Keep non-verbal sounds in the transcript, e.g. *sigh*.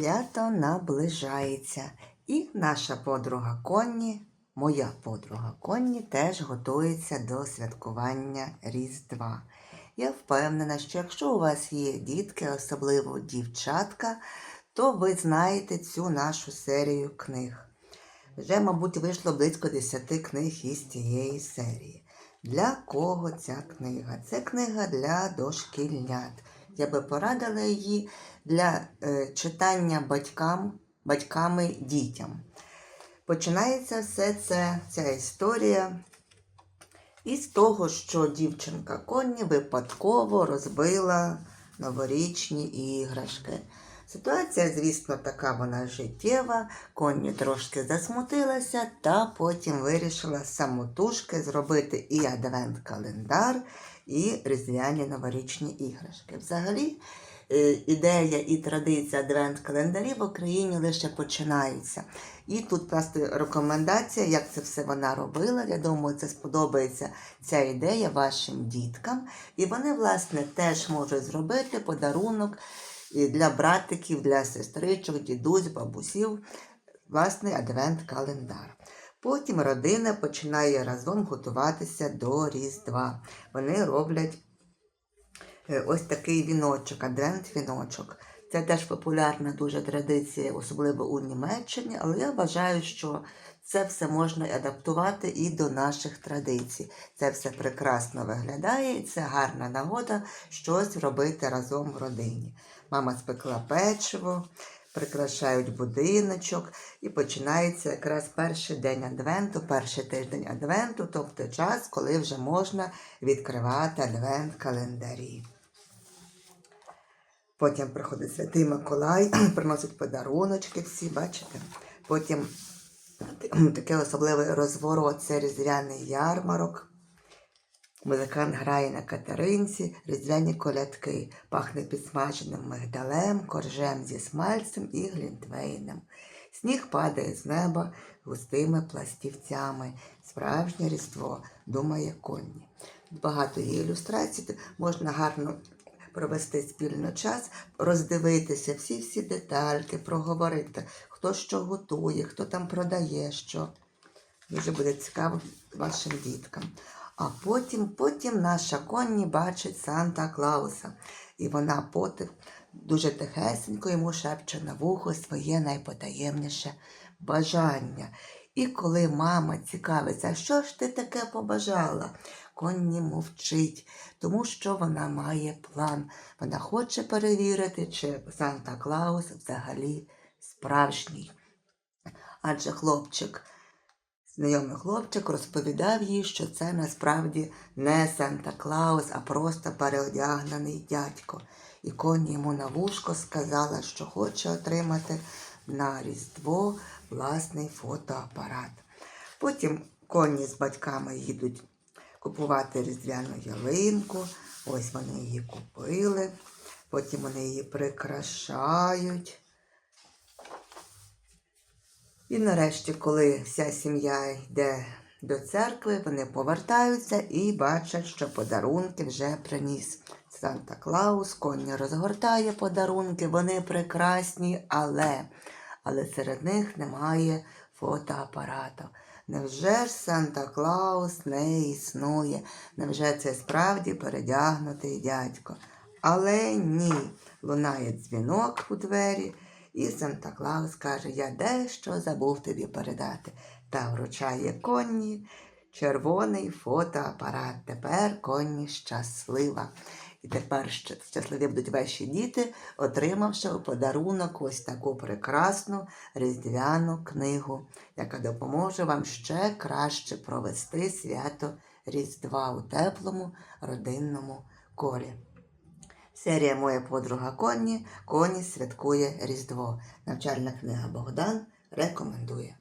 Свято наближається. І наша подруга Конні, моя подруга Конні, теж готується до святкування Різдва. Я впевнена, що якщо у вас є дітки, особливо дівчатка, то ви знаєте цю нашу серію книг. Вже, мабуть, вийшло близько 10 книг із цієї серії. Для кого ця книга? Це книга для дошкільнят. Я би порадила її для е, читання батькам, батьками дітям. Починається все це, ця історія із того, що дівчинка Конні випадково розбила новорічні іграшки. Ситуація, звісно, така вона життєва. Конні трошки засмутилася, та потім вирішила самотужки зробити і адвент-календар, і різдвяні новорічні іграшки. Взагалі, е, ідея і традиція адвент-календарів в Україні лише починаються. І тут просто рекомендація, як це все вона робила. Я думаю, це сподобається ця ідея вашим діткам. І вони, власне, теж можуть зробити подарунок і для братиків, для сестричок, дідусь, бабусів, власний адвент-календар. Потім родина починає разом готуватися до Різдва. Вони роблять е, ось такий віночок, адвент-віночок. Це теж популярна дуже традиція, особливо у Німеччині, але я вважаю, що це все можна адаптувати і до наших традицій. Це все прекрасно виглядає, і це гарна нагода щось робити разом в родині. Мама спекла печиво, прикрашають будиночок, і починається якраз перший день адвенту, перший тиждень адвенту, тобто час, коли вже можна відкривати адвент-календарі. Потім приходить Святий Миколай, *clears throat* приносить подаруночки всі, бачите? Потім *clears throat* такий особливий розворот це різдвяний ярмарок. Музикант грає на катеринці, різдвяні колядки, пахне підсмаженим мигдалем, коржем зі смальцем і глінтвейном. Сніг падає з неба густими пластівцями. Справжнє різдво, думає Конні. Багато є ілюстрацій, можна гарно провести спільно час, роздивитися всі-всі детальки, проговорити, хто що готує, хто там продає що. Дуже буде цікаво вашим діткам. А потім, потім наша Конні бачить Санта Клауса. І вона потих дуже тихесенько йому шепче на вухо своє найпотаємніше бажання. І коли мама цікавиться, що ж ти таке побажала, Конні мовчить, тому що вона має план. Вона хоче перевірити, чи Санта Клаус взагалі справжній. Адже хлопчик Знайомий хлопчик розповідав їй, що це насправді не Санта Клаус, а просто переодягнений дядько. І коні йому на вушко сказала, що хоче отримати на Різдво власний фотоапарат. Потім коні з батьками їдуть купувати різдвяну ялинку. Ось вони її купили. Потім вони її прикрашають. І нарешті, коли вся сім'я йде до церкви, вони повертаються і бачать, що подарунки вже приніс Санта Клаус, коні розгортає подарунки, вони прекрасні, але, але серед них немає фотоапарату. Невже ж Санта Клаус не існує? Невже це справді передягнутий дядько? Але ні, лунає дзвінок у двері. І Санта Клаус каже, я дещо забув тобі передати. Та вручає конні червоний фотоапарат. Тепер конні щаслива. І тепер щасливі будуть ваші діти, отримавши у подарунок ось таку прекрасну різдвяну книгу, яка допоможе вам ще краще провести свято Різдва у теплому родинному колі. Серія Моя подруга Конні. Коні святкує Різдво. Навчальна книга Богдан рекомендує.